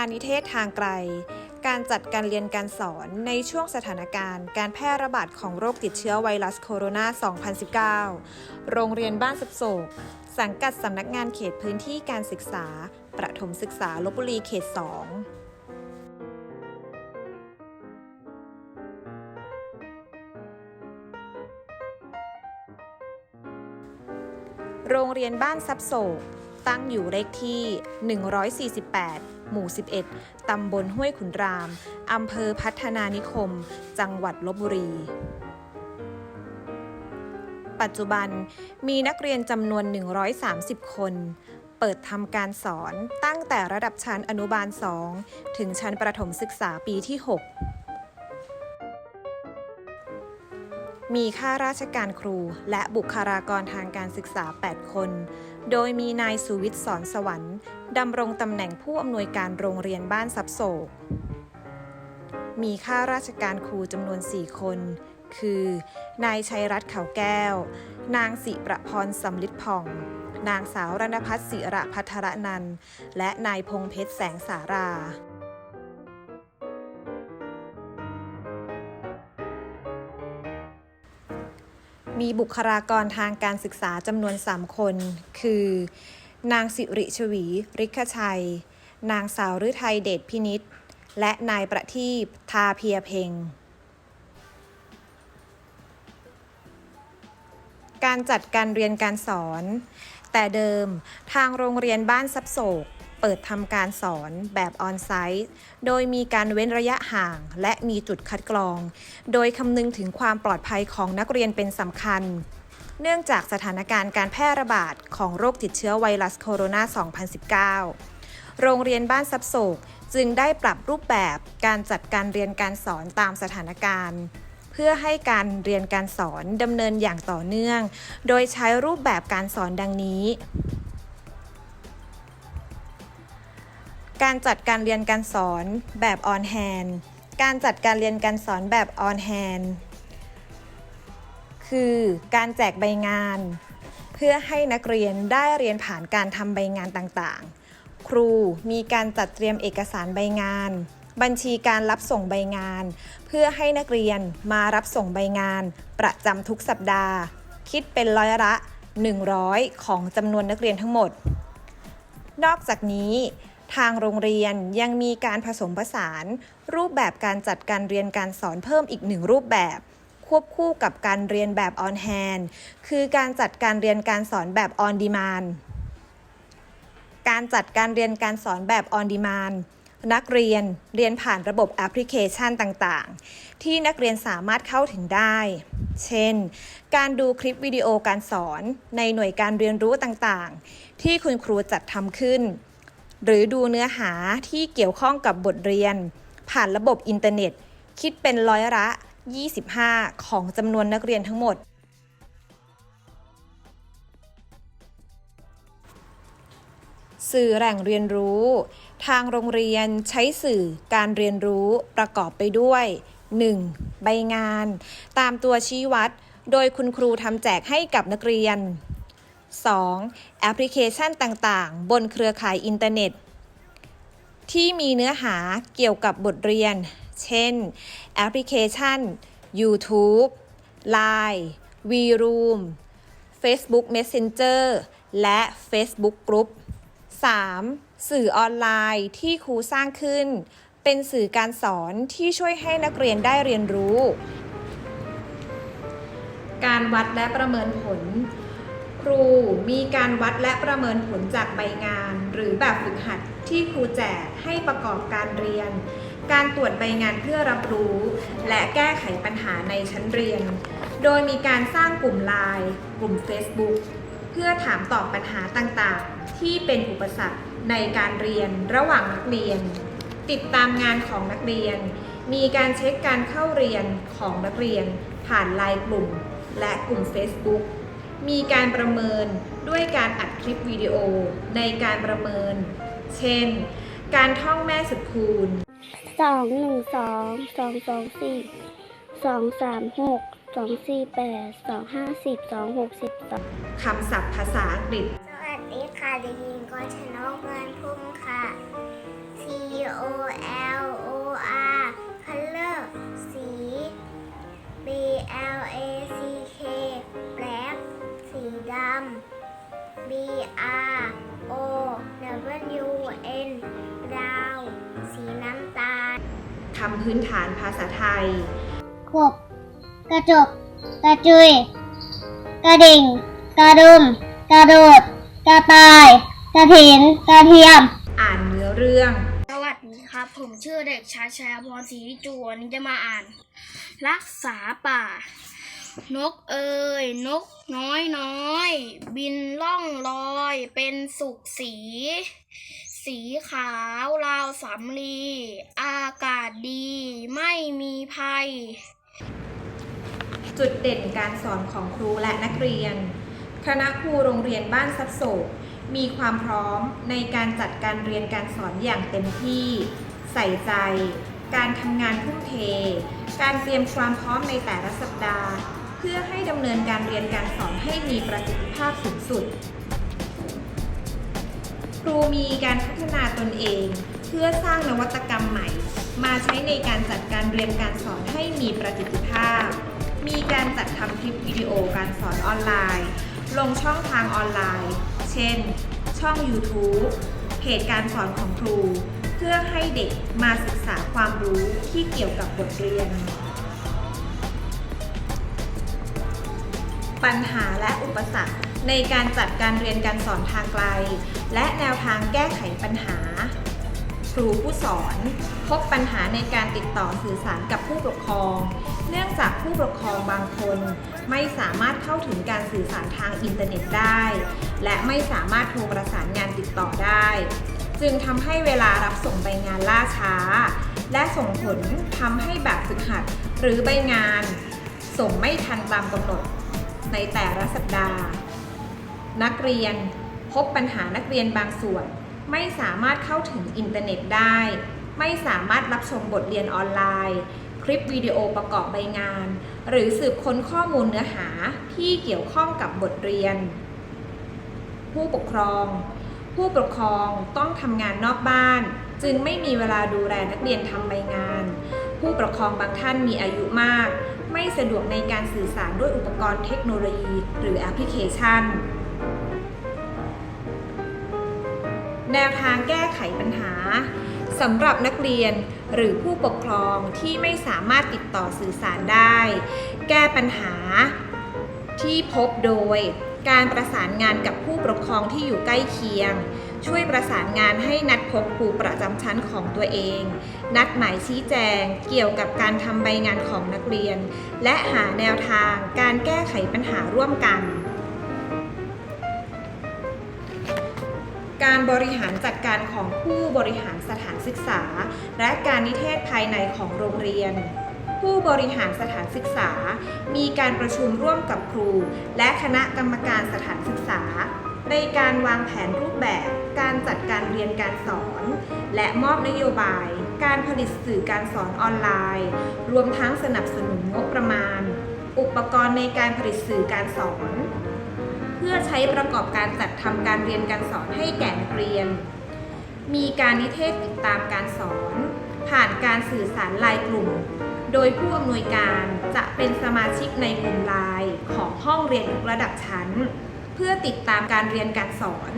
การนิเทศทางไกล การจัดการเรียนการสอนในช่วงสถานการณ์ การแพร่ระบาดของโรคติดเชื้อไวรัสโคโรนา 2019 โรงเรียนบ้านสับโศก สังกัดสำนักงานเขตพื้นที่การศึกษา ประถมศึกษาลบบุรีเขต 2โรงเรียนบ้านซับโศก ตั้งอยู่เลขที่ 148 หมู่ 11 ตำบลห้วยขุนราม อำเภอพัฒนานิคม จังหวัดลบบุรี ปัจจุบันมีนักเรียนจำนวน 130 คน เปิดทำการสอนตั้งแต่ระดับชั้นอนุบาล 2 ถึงชั้นประถมศึกษาปีที่ 6 มีข้าราชการครู และบุคลากรทางการศึกษา 8 คน โดยมีนายสุวิทย์สอนสวรรค์ดำรงตำแหน่งผู้อำนวยการโรงเรียนบ้านซับโศก มีข้าราชการครูจำนวน 4 คน คือ นายชัยรัตน์เขาแก้ว นางสิประพรสำลิดผ่อง นางสาวรณพัฒน์ศิระพัทรนันท์และนายพงเพชรแสงสารา มีบุคลากรทางการศึกษาจำนวน 3 คน คือ นางสิริชวี ริกชัย นางสาวฤทัยเดชพินิษและนายประทีปทาเพียเพ็งการจัดการเรียนการสอน แต่เดิมทางโรงเรียนบ้านซับโศก เปิดทำการสอนแบบออนไซต์ โดยมีการเว้นระยะห่าง และมีจุดคัดกรอง โดยคำนึงถึงความปลอดภัยของนักเรียนเป็นสำคัญ เนื่องจากสถานการณ์การแพร่ระบาดของโรคติดเชื้อไวรัสโคโรนา 2019 โรงเรียนบ้านซับโศกจึงได้ปรับรูปแบบการจัดการเรียนการสอนตามสถานการณ์ เพื่อให้การเรียนการสอนดำเนินอย่างต่อเนื่อง โดยใช้รูปแบบการสอนดังนี้ การจัดการเรียนการสอนแบบออนแฮนการจัดการเรียนการสอนแบบออนแฮนคือการแจกใบงาน เพื่อให้นักเรียนได้เรียนผ่านการทำใบงานต่างๆ ครูมีการจัดเตรียมเอกสารใบงาน บัญชีการรับส่งใบงาน เพื่อให้นักเรียนมารับส่งใบงาน ประจำทุกสัปดาห์ คิดเป็นร้อยละ 100 ของจำนวนนักเรียนทั้งหมด นอกจากนี้ ทางโรงเรียนยังมีการผสมผสาน รูปแบบการจัดการเรียนการสอนเพิ่มอีกหนึ่งรูปแบบ ควบคู่กับการเรียนแบบออนแฮนคือการจัดการเรียนการสอนแบบออนดีมานการจัดการเรียนการสอนแบบออนดีมานนักเรียนเรียนผ่านระบบแอปพลิเคชันต่างๆ ที่นักเรียนสามารถเข้าถึงได้ เช่น การดูคลิปวิดีโอการสอนในหน่วยการเรียนรู้ต่างๆ ที่คุณครูจัดทำขึ้น หรือดูเนื้อหาที่เกี่ยวข้องกับบทเรียน ผ่านระบบอินเทอร์เน็ต คิดเป็นร้อยละ 25 ของจำนวนนักเรียนทั้งหมด สื่อแหล่งเรียนรู้ ทางโรงเรียนใช้สื่อการเรียนรู้ประกอบไปด้วย 1. ใบงาน ตามตัวชี้วัด โดยคุณครูทำแจกให้กับนักเรียน 2. แอปพลิเคชันต่างๆ บนเครือข่ายอินเทอร์เน็ต ที่มีเนื้อหาเกี่ยวกับบทเรียน เช่น แอปพลิเคชัน YouTube Line VRoom Facebook Messenger และ Facebook Group 3. สื่อออนไลน์ที่ครูสร้างขึ้น เป็นสื่อการสอนที่ช่วยให้นักเรียนได้เรียนรู้ การวัดและประเมินผล รูมีการวัดและประเมินผลจากใบงาน หรือแบบฝึกหัดที่ครูแจกให้ประกอบการเรียน การตรวจใบงานเพื่อรับรู้ และแก้ไขปัญหาในชั้นเรียน โดยมีการสร้างกลุ่มไลน์กลุ่ม Facebook เพื่อถามตอบปัญหาต่างๆ ที่เป็นอุปสรรคในการเรียนระหว่างนักเรียน ติดตามงานของนักเรียน มีการเช็คการเข้าเรียนของนักเรียน ผ่านไลน์กลุ่ม และกลุ่ม Facebook มีการประเมินด้วยการอัดคลิปวิดีโอในการประเมิน เช่น การท่องแม่สุดคูณ สองหนึ่งสองสองสองสี่สองสามหกสองสี่แปดสองห้าสิบสองหกสิบสองคำศัพท์ภาษาอังกฤษ สวัสดีค่ะเด็กหญิงกรชนกเงินพุ่มค่ะ C O O L O R color สี B L A C B R O W N brown สีน้ำตาลคำพื้นฐานภาษาไทย ขบ กระจก กระจุย กระดิ่ง กระดุม กระโดด กระต่าย กระถิน กระเทียม อ่านเนื้อเรื่อง สวัสดีครับ ผมชื่อเด็กชายชัยพรศรีจวนนี้จะมาอ่าน รักษาป่า นกเอ่ยนกน้อยน้อย บินล่องลอยเป็นสุขสี สีขาวราวสำลี อากาศดีไม่มีภัย จุดเด่นการสอนของครูและนักเรียน คณะครูโรงเรียนบ้านซับโศกมีความพร้อมในการจัดการเรียนการสอนอย่างเต็มที่ ใส่ใจ การทำงานทุ่มเท การเตรียมความพร้อมในแต่ละสัปดาห์ เพื่อให้ดำเนินการเรียนการสอนให้มีประสิทธิภาพสูงสุด ครูมีการพัฒนาตนเอง เพื่อสร้างนวัตกรรมใหม่ มาใช้ในการจัดการเรียนการสอนให้มีประสิทธิภาพ มีการจัดทำคลิปวิดีโอการสอนออนไลน์ ลงช่องทางออนไลน์ เช่น ช่อง YouTube เพจการสอนของครู เพื่อให้เด็กมาศึกษาความรู้ที่เกี่ยวกับบทเรียน ปัญหาและอุปสรรคในการจัดการเรียนการสอนทางไกล และแนวทางแก้ไขปัญหา ครูผู้สอน พบปัญหาในการติดต่อสื่อสารกับผู้ปกครอง เนื่องจากผู้ปกครองบางคน ไม่สามารถเข้าถึงการสื่อสารทางอินเทอร์เน็ตได้ และไม่สามารถโทรประสานงานติดต่อได้ จึงทำให้เวลารับส่งใบงานล่าช้า และส่งผลทำให้แบบฝึกหัดหรือใบงาน ส่งไม่ทันตามกำหนด ในแต่ละสัปดาห์ นักเรียนพบปัญหานักเรียนบางส่วน ไม่สามารถเข้าถึงอินเทอร์เน็ตได้ ไม่สามารถรับชมบทเรียนออนไลน์ คลิปวิดีโอประกอบใบงาน หรือสืบค้นข้อมูลเนื้อหาที่เกี่ยวข้องกับบทเรียน ผู้ปกครอง ผู้ปกครองต้องทำงานนอกบ้าน จึงไม่มีเวลาดูแลนักเรียนทำใบงาน ผู้ปกครองบางท่านมีอายุมาก ไม่สะดวกในการสื่อสารด้วยอุปกรณ์เทคโนโลยี หรือแอปพลิเคชัน แนวทางแก้ไขปัญหาสำหรับนักเรียนหรือผู้ปกครองที่ไม่สามารถติดต่อสื่อสารได้ แก้ปัญหาที่พบโดย การประสานงานกับผู้ปกครองที่อยู่ใกล้เคียง ช่วยประสานงานให้นัดพบครูประจำชั้นของตัวเอง นัดหมายชี้แจงเกี่ยวกับการทำใบงานของนักเรียน และหาแนวทางการแก้ไขปัญหาร่วมกัน การบริหารจัดการของผู้บริหารสถานศึกษา และการนิเทศภายในของโรงเรียนผู้บริหารสถานศึกษา มีการประชุมร่วมกับครู และคณะกรรมการสถานศึกษา ในการวางแผนรูปแบบ การจัดการเรียนการสอน และมอบนโยบาย การผลิตสื่อการสอนออนไลน์ รวมทั้งสนับสนุนงบประมาณ อุปกรณ์ในการผลิตสื่อการสอน เพื่อใช้ประกอบการจัดทำการเรียนการสอนให้แก่นักเรียน มีการนิเทศติดตามการสอน ผ่านการสื่อสารไลน์กลุ่ม โดยผู้อำนวยการจะเป็นสมาชิกในกลุ่มไลน์ของห้องเรียนทุกระดับชั้น เพื่อติดตามการเรียนการสอน